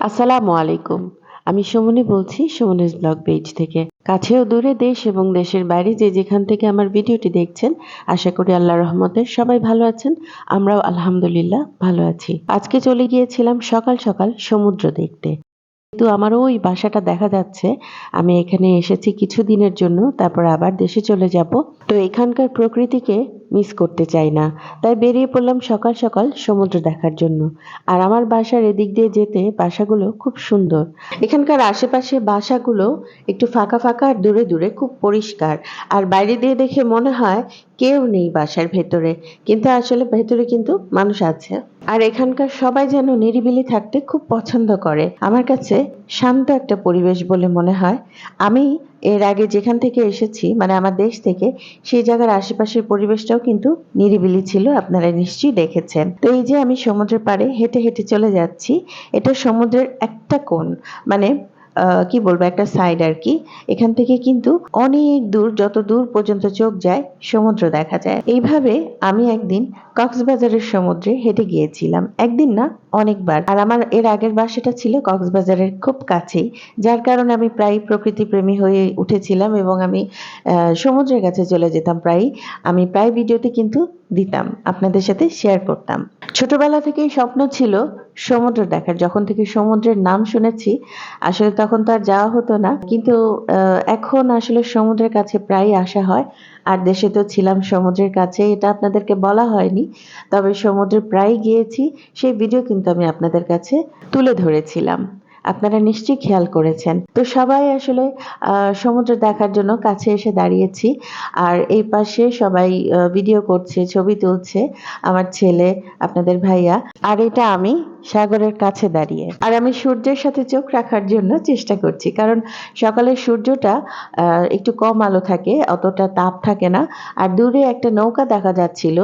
আসসালামু আলাইকুম। আমি সুমনি বলছি সুমনিস ব্লগ পেজ থেকে। কাছে ও দূরে দেশ এবং দেশের বাইরে যে যেখান থেকে আমার ভিডিওটি দেখছেন, আশা করি আল্লাহ রহমতের সবাই ভালো আছেন। আমরাও আলহামদুলিল্লাহ ভালো আছি। আজকে চলে গিয়েছিলাম সকাল সকাল সমুদ্র দেখতে। কিন্তু আমার ওই বাসাটা দেখা যাচ্ছে, আমি এখানে এসেছি কিছু দিনের জন্য, তারপর আবার দেশে চলে যাব। তো এখানকার প্রকৃতিকে মিস করতে চাই না। তাই বেরিয়ে পড়লাম সকাল সকাল সমুদ্র দেখার জন্য। আর আমার বাসার এদিক দিয়ে যেতে বাসাগুলো খুব সুন্দর। এখানকার আশেপাশে বাসাগুলো একটু ফাঁকা ফাঁকা আর দূরে দূরে খুব পরিষ্কার। আর বাইরে দিয়ে দেখে মনে হয় কেউ নেই বাসার ভেতরে। কিন্তু আসলে ভেতরে কিন্তু মানুষ আছে। আর এখানকার সবাই যেন নিরিবিলি থাকতে খুব পছন্দ করে। আমার কাছে শান্ত একটা পরিবেশ বলে মনে হয়। আমি এর আগে যেখান থেকে এসেছি মানে আমার দেশ থেকে, সেই জায়গার আশেপাশের পরিবেশটাও কিন্তু নিরিবিলি ছিল, আপনারা নিশ্চয়ই দেখেছেন। তো এই যে আমি সমুদ্রের পাড়ে হেঁটে হেঁটে চলে যাচ্ছি, এটা সমুদ্রের একটা কোণ মানে কি বলব, একটা সাইড আর কি। এখান থেকে কিন্তু অনেক দূর, যত দূর পর্যন্ত চোখ যায়, সমুদ্র দেখা যায়। এইভাবে আমি একদিন কক্সবাজারের সমুদ্রে হেঁটে গিয়েছিলাম। একদিন না, অনেকবার। আর আমার এর আগের বাসাটা ছিল কক্সবাজারের খুব কাছেই, যার কারণে আমি প্রায় প্রকৃতি প্রেমী হয়ে উঠেছিলাম এবং আমি সমুদ্রের কাছে চলে যেতাম প্রায় আমি প্রায় ভিডিওতে কিন্তু দিতাম, আপনাদের সাথে শেয়ার করতাম। ছোটবেলা থেকেই স্বপ্ন ছিল সমুদ্র দেখার, যখন থেকে সমুদ্রের নাম শুনেছি, আসলে তখন তো আর যাওয়া হতো না। কিন্তু এখন আসলে সমুদ্রের কাছে প্রায় আসা হয়। আর দেশে তো ছিলাম সমুদ্রের কাছে, এটা আপনাদেরকে বলা হয়নি। তবে সমুদ্রে প্রায় গিয়েছি, সেই ভিডিও কিন্তু আমি আপনাদের কাছে তুলে ধরেছিলাম। আপনারা নিশ্চয়ই খেয়াল করেছেন। তো সবাই আসলে সমুদ্র দেখার জন্য কাছে এসে দাঁড়িয়েছি। আর এই পাশে সবাই ভিডিও করছে, ছবি তুলছে, আমার ছেলে, আপনাদের ভাইয়া। আর এটা আমি সাগরের কাছে দাঁড়িয়ে। আর আমি সূর্যের সাথে চোখ রাখার জন্য চেষ্টা করছি। কারণ সকালের সূর্যটা একটু কম আলো থাকে, অতটা তাপ থাকে না। আর দূরে একটা নৌকা দেখা যাচ্ছিল।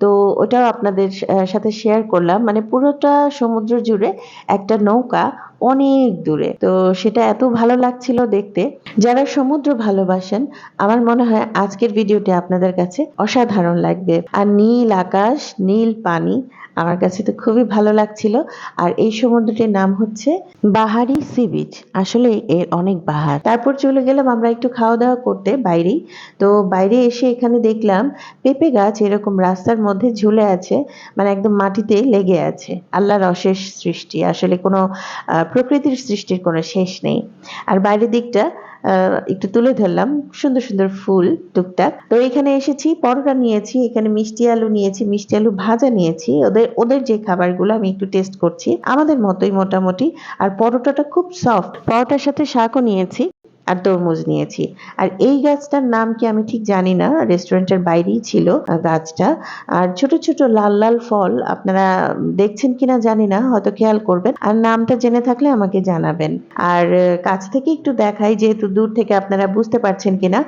তো ওটাও আপনাদের সাথে শেয়ার করলাম। মানে পুরোটা সমুদ্র জুড়ে একটা নৌকা অনেক দূরে। তো সেটা এত ভালো লাগছিল দেখতে। যারা সমুদ্র ভালোবাসেন, আমার মনে হয় আজকের ভিডিওটি আপনাদের কাছে অসাধারণ লাগবে। আর নীল আকাশ, নীল পানি আমার কাছে তো খুবই ভালো লাগছিল। আর এই সমুদ্রটির নাম হচ্ছে বাহারি সি বিচ। আসলে এর অনেক বাহার তারপর চলে গেলাম আমরা একটু খাওয়া দাওয়া করতে বাইরেই। তো বাইরে এসে এখানে দেখলাম পেঁপে গাছ এরকম রাস্তার মধ্যে ঝুলে আছে মানে একদম মাটিতে লেগে আছে। আল্লাহর অশেষ সৃষ্টি। আসলে কোনো প্রকৃতির সৃষ্টির কোনো শেষ নেই। আর বাইরের দিকটা একটু তুলে ধরলাম। সুন্দর সুন্দর ফুল, টুকটাক। তো এখানে এসেছি, পরোটা নিয়েছি, এখানে মিষ্টি আলু নিয়েছি, মিষ্টি আলু ভাজা নিয়েছি। ওদের ওদের যে খাবারগুলো আমি একটু টেস্ট করছি, আমাদের মতোই মোটামুটি। আর পরোটাটা খুব সফট পরোটার সাথে শাকও নিয়েছি। আর তরমুজ নিয়েছি। আর এই গাছটার নাম কি আমি ঠিক জানি না, রেস্টুরেন্টের বাইরেই ছিল গাছটা। আর ছোট ছোট লাল লাল ফল আপনারা দেখছেন কিনা জানি না, হয়তো খেয়াল করবেন। আর নামটা জেনে থাকলে আমাকে জানাবেন। আর কাছ থেকে একটু দেখাই, যেহেতু দূর থেকে আপনারা বুঝতে পারছেন কিনা।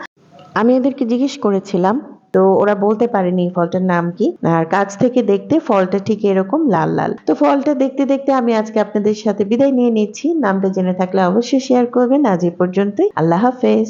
আমি এদেরকে জিজ্ঞেস করেছিলাম তো ওরা বলতে পারেনি ফলটার নাম কি। আর কাছ থেকে দেখতে ফলটা ঠিক এরকম লাল লাল। তো ফলটা দেখতে দেখতে আমি আজকে আপনাদের সাথে বিদায় নিয়ে নিচ্ছি। নামটা জেনে থাকলে অবশ্যই শেয়ার করবেন। আজ এ পর্যন্তই। আল্লাহ হাফেজ।